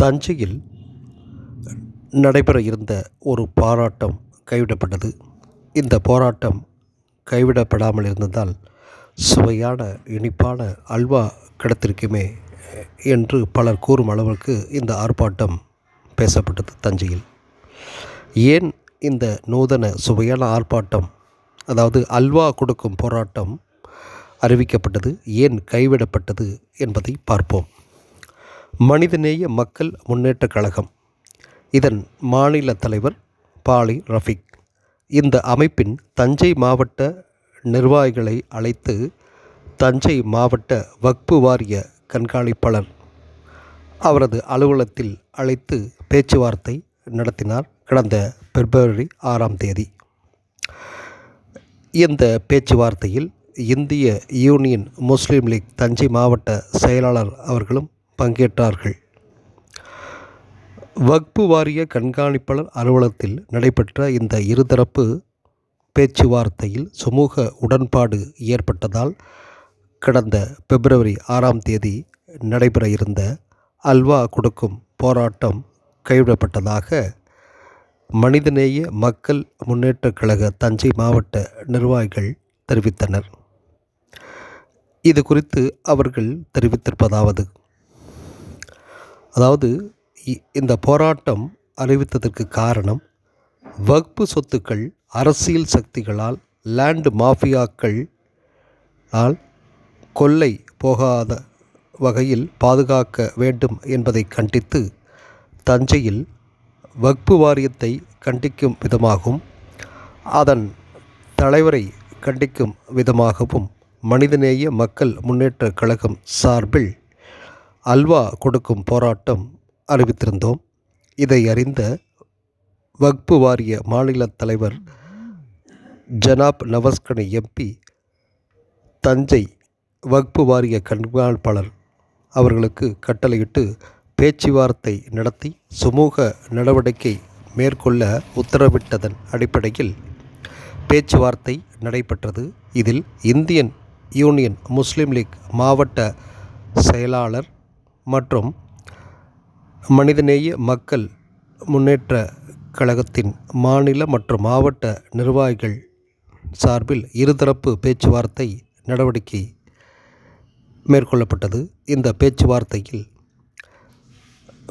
தஞ்சையில் நடைபெற இருந்த ஒரு போராட்டம் கைவிடப்பட்டது. இந்த போராட்டம் கைவிடப்படாமல் இருந்ததால் சுவையான இனிப்பான அல்வா கிடைத்திருக்குமே என்று பலர் கூறும் அளவிற்கு இந்த ஆர்ப்பாட்டம் பேசப்பட்டது தஞ்சையில். ஏன் இந்த நூதன சுவையான ஆர்ப்பாட்டம் அதாவது அல்வா கொடுக்கும் போராட்டம் அறிவிக்கப்பட்டது ஏன் கைவிடப்பட்டது என்பதை பார்ப்போம். மனிதநேய மக்கள் முன்னேற்றக் கழகம். இதன் மாநில தலைவர் பாலி ரஃபிக். இந்த அமைப்பின் தஞ்சை மாவட்ட நிர்வாகிகளை அழைத்து தஞ்சை மாவட்ட வக்பு வாரிய கண்காணிப்பாளர் அவரது அலுவலகத்தில் அழைத்து பேச்சுவார்த்தை நடத்தினார் கடந்த பிப்ரவரி ஆறாம் தேதி. இந்த பேச்சுவார்த்தையில் இந்திய யூனியன் முஸ்லீம் லீக் தஞ்சை மாவட்ட செயலாளர் அவர்களும் பங்கேற்றார்கள். வக்பு வாரிய கண்காணிப்பாளர் அலுவலகத்தில் நடைபெற்ற இந்த இருதரப்பு பேச்சுவார்த்தையில் சுமூக உடன்பாடு ஏற்பட்டதால் கடந்த பிப்ரவரி ஆறாம் தேதி நடைபெற இருந்த அல்வா கொடுக்கும் போராட்டம் கைவிடப்பட்டதாக மனிதநேய மக்கள் முன்னேற்றக் கழக தஞ்சை மாவட்ட நிர்வாகிகள் தெரிவித்தனர். இது குறித்து அவர்கள் தெரிவித்திருப்பதாவது அதாவது இந்த போராட்டம் அறிவித்ததற்கு காரணம் வக்பு சொத்துக்கள் அரசியல் சக்திகளால் லேண்டு மாஃபியாக்கள் ஆல் கொள்ளை போகாத வகையில் பாதுகாக்க வேண்டும் என்பதை கண்டித்து தஞ்சையில் வக்பு வாரியத்தை கண்டிக்கும் விதமாகவும் அதன் தலைவரை கண்டிக்கும் விதமாகவும் மனிதநேய மக்கள் முன்னேற்ற கழகம் சார்பில் அல்வா கொடுக்கும் போராட்டம் அறிவித்திருந்தோம். இதை அறிந்த வக்பு வாரிய மாநில தலைவர் ஜனாப் நவஸ்கனி எம்பி தஞ்சை வக்பு வாரிய கண்காணிப்பாளர் அவர்களுக்கு கட்டளையிட்டு பேச்சுவார்த்தை நடத்தி சுமூக நடவடிக்கை மேற்கொள்ள உத்தரவிட்டதன் அடிப்படையில் பேச்சுவார்த்தை நடைபெற்றது. இதில் இந்தியன் யூனியன் முஸ்லீம் லீக் மாவட்ட செயலாளர் மற்றும் மனிதநேய மக்கள் முன்னேற்ற கழகத்தின் மாநில மற்றும் மாவட்ட நிர்வாகிகள் சார்பில் இருதரப்பு பேச்சுவார்த்தை நடவடிக்கை மேற்கொள்ளப்பட்டது. இந்த பேச்சுவார்த்தையில்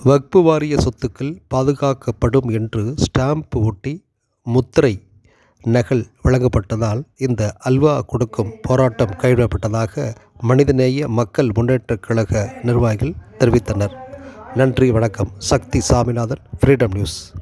வக்பு வாரிய சொத்துக்கள் பாதுகாக்கப்படும் என்று ஸ்டாம்ப் ஒட்டி முத்திரை நகல் வழங்கப்பட்டதால் இந்த அல்வா கொடுக்கும் போராட்டம் கைவிடப்பட்டதாக மனிதநேய மக்கள் முன்னேற்றக் கழக நிர்வாகிகள் தெரிவித்தனர். நன்றி வணக்கம். சக்தி சாமிநாதன் ஃப்ரீடம் நியூஸ்